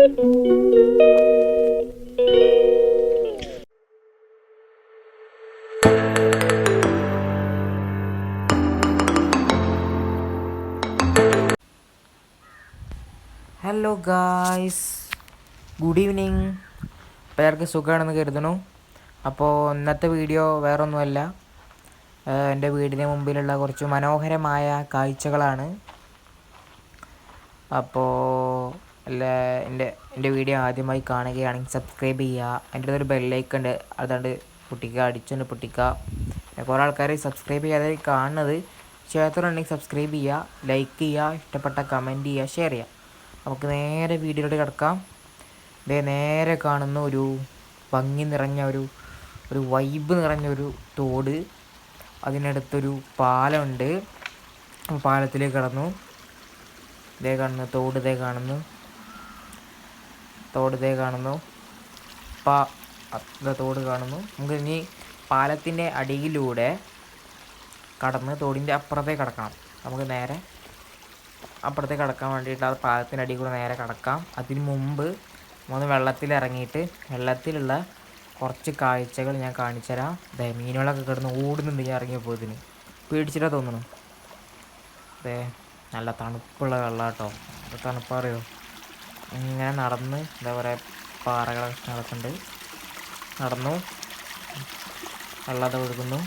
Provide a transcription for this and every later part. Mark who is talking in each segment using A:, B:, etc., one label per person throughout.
A: Hello guys good evening പേർക്ക് സുഖമാണെന്ന് കരുതണു അപ്പോൾ ഇന്നത്തെ വീഡിയോ വേറൊന്നുമല്ല. എന്റെ വീടിന് മുമ്പിലുള്ള കുറച്ച് മനോഹരമായ കാഴ്ചകളാണ്. അപ്പോൾ അല്ല എന്റെ എന്റെ വീഡിയോ ആദ്യമായി കാണുകയാണെങ്കിൽ സബ്സ്ക്രൈബ് ചെയ്യുക. എന്റെ അടുത്തൊരു ബെല്ലൈക്ക് ഉണ്ട്. അതുകൊണ്ട് പൊട്ടിക്കുക അടിച്ചുകൊണ്ട് പൊട്ടിക്കുക. കുറേ ആൾക്കാർ സബ്സ്ക്രൈബ് ചെയ്യാതെ കാണുന്നത്. ചെയ്യാത്തവരുണ്ടെങ്കിൽ സബ്സ്ക്രൈബ് ചെയ്യുക ലൈക്ക് ചെയ്യുക ഇഷ്ടപ്പെട്ട കമന്റ് ചെയ്യുക ഷെയർ ചെയ്യുക. നമുക്ക് നേരെ വീഡിയോയിലോട്ട് കിടക്കാം. ഇതേ നേരെ കാണുന്ന ഒരു ഭംഗി നിറഞ്ഞ ഒരു ഒരു വൈബ് നിറഞ്ഞ ഒരു തോട്. അതിനടുത്തൊരു പാലമുണ്ട്. പാലത്തിലേക്ക് കടന്നു. ഇതേ കാണുന്നു തോട് ഇതേ കാണുന്നു. തോട് ഇതേ കാണുന്നു. പാ തോട് കാണുന്നു. നമുക്ക് ഇനി പാലത്തിന്റെ അടിയിലൂടെ കടന്ന് തോടിന്റെ അപ്പുറത്തേക്ക് കടക്കണം നമുക്ക് നേരെ അപ്പുറത്തേക്ക് കടക്കാൻ വേണ്ടിയിട്ട് ആ പാലത്തിന്റെ അടിയിൽ കൂടെ നേരെ കടക്കാം. അതിന് മുമ്പ് നമ്മൾ വെള്ളത്തിൽ ഇറങ്ങിയിട്ട് വെള്ളത്തിലുള്ള കുറച്ച് കാഴ്ചകൾ ഞാൻ കാണിച്ചു തരാം. അതെ മീനുകളൊക്കെ കിടന്ന് ഓടുന്നുണ്ട് ഞാൻ ഇറങ്ങിയപ്പോൾ ഇതിന് പേടിച്ചിട്ടാ തോന്നുന്നു. അതെ നല്ല തണുപ്പുള്ള വെള്ളം കേട്ടോ തണുപ്പറിയോ ഇങ്ങനെ നടന്ന് എന്താ പറയുക പാറകളൊക്കെ നടക്കുന്നുണ്ട്. നടന്നു. വെള്ളത്തെ ഒഴുകുന്നു.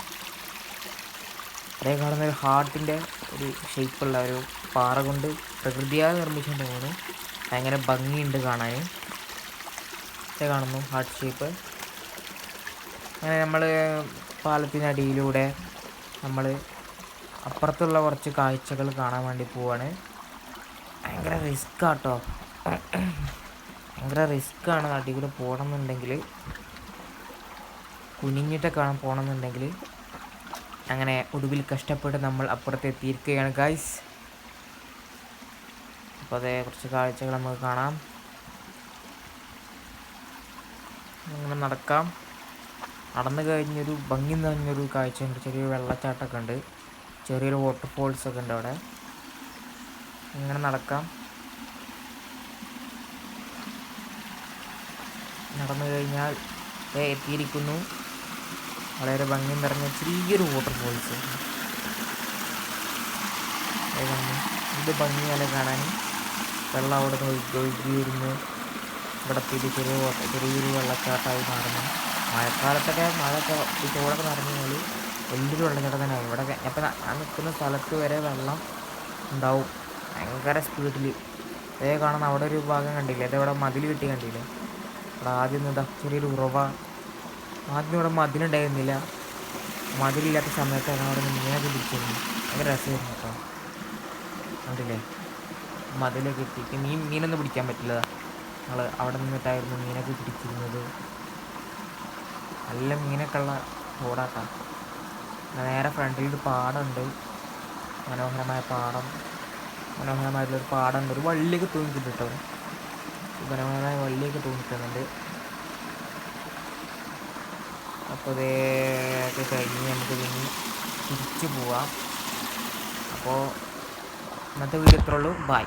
A: അതേ കാണുന്ന ഒരു ഹാർട്ടിന്റെ ഒരു ഷേപ്പുള്ള ഒരു പാറ കൊണ്ട് പ്രകൃതിയാൽ നിർമ്മിച്ചുകൊണ്ട് പോകുന്നു ഭയങ്കര ഭംഗിയുണ്ട് കാണാൻ. അതേ കാണുന്നു ഹാർട്ട് ഷേപ്പ്. അങ്ങനെ നമ്മൾ പാലത്തിനടിയിലൂടെ നമ്മൾ അപ്പുറത്തുള്ള കുറച്ച് കാഴ്ചകൾ കാണാൻ വേണ്ടി പോവാണ്. ഭയങ്കര റിസ്ക് ആട്ടോ ഭയങ്കര റിസ്ക്കാണ് അടിയിൽ കൂടെ പോകണമെന്നുണ്ടെങ്കിൽ കുനിഞ്ഞിട്ടൊക്കെ വേണം പോകണമെന്നുണ്ടെങ്കിൽ അങ്ങനെ ഒടുവിൽ കഷ്ടപ്പെട്ട് നമ്മൾ അപ്പുറത്തെ എത്തിയിരിക്കുകയാണ് ഗൈസ് അപ്പോൾ അതേ കുറച്ച് കാഴ്ചകൾ നമുക്ക് കാണാം. അങ്ങനെ നടക്കാം. നടന്നു കഴിഞ്ഞൊരു ഭംഗി നിറഞ്ഞൊരു കാഴ്ചയുണ്ട് ചെറിയൊരു വെള്ളച്ചാട്ടമൊക്കെ ഉണ്ട്. ചെറിയൊരു വാട്ടർഫോൾസൊക്കെ ഉണ്ട് അവിടെ. ഇങ്ങനെ നടക്കാം. നടന്നു കഴിഞ്ഞാൽ എത്തിയിരിക്കുന്നു. വളരെ ഭംഗി നിറഞ്ഞ ചെറിയൊരു വാട്ടർഫോൾസ് ഇത് ഭംഗിയല്ല കാണാൻ? വെള്ളം അവിടെ നിന്ന് ഒഴുകി വരുന്നു. ഇവിടെ എത്തിയിട്ട് ചെറിയ ചെറിയൊരു വെള്ളച്ചാട്ടമായി മാറുന്നു. മഴക്കാലത്തൊക്കെ മഴയൊക്കെ ഈ തോടൊക്കെ നിറഞ്ഞു കഴിഞ്ഞാൽ വലിയൊരു വെള്ളച്ചാട്ടം തന്നെ ഇവിടെ അപ്പം ഞാൻ നിൽക്കുന്ന സ്ഥലത്ത് വരെ വെള്ളം ഉണ്ടാവും. ഭയങ്കര സ്പീഡിൽ അതേ കാണുന്ന അവിടെ ഒരു ഭാഗം കണ്ടില്ലേ? അതവിടെ മതിൽ കെട്ടി കണ്ടില്ലേ? അവിടെ ആദ്യം എന്താ ചെറിയൊരു ഉറവ. ആദ്യം ഇവിടെ മതിലുണ്ടായിരുന്നില്ല മതിലില്ലാത്ത സമയത്താണ് അവിടെ മീനൊക്കെ പിടിച്ചിരുന്നു. ഭയങ്കര രസമായിരുന്നു കേട്ടോ. കണ്ടില്ലേ? മതിലൊക്കെ എത്തിയിട്ട് മീൻ മീനൊന്നും പിടിക്കാൻ പറ്റില്ല. ഞങ്ങൾ അവിടെ നിന്നിട്ടായിരുന്നു മീനൊക്കെ പിടിച്ചിരുന്നത്. നല്ല മീനൊക്കെ ഉള്ള തോടാക്കാം നേരെ ഫ്രണ്ടിൽ ഒരു പാടമുണ്ട്. മനോഹരമായ പാടം. മനോഹരമായിട്ടുള്ളൊരു പാടമുണ്ട്. ഒരു വള്ളിയൊക്കെ തൂങ്ങിക്കിട്ടോ കേട്ടോ. മനോഹരമായ വള്ളിയൊക്കെ തൂങ്ങിക്കുന്നുണ്ട് അപ്പോൾ ഇതൊക്കെ കഴിഞ്ഞ് നമുക്ക് ഇനി തിരിച്ചു പോവാം. അപ്പോൾ ഇന്നത്തെ വീഡിയോ ഇത്രയുള്ളൂ ബൈ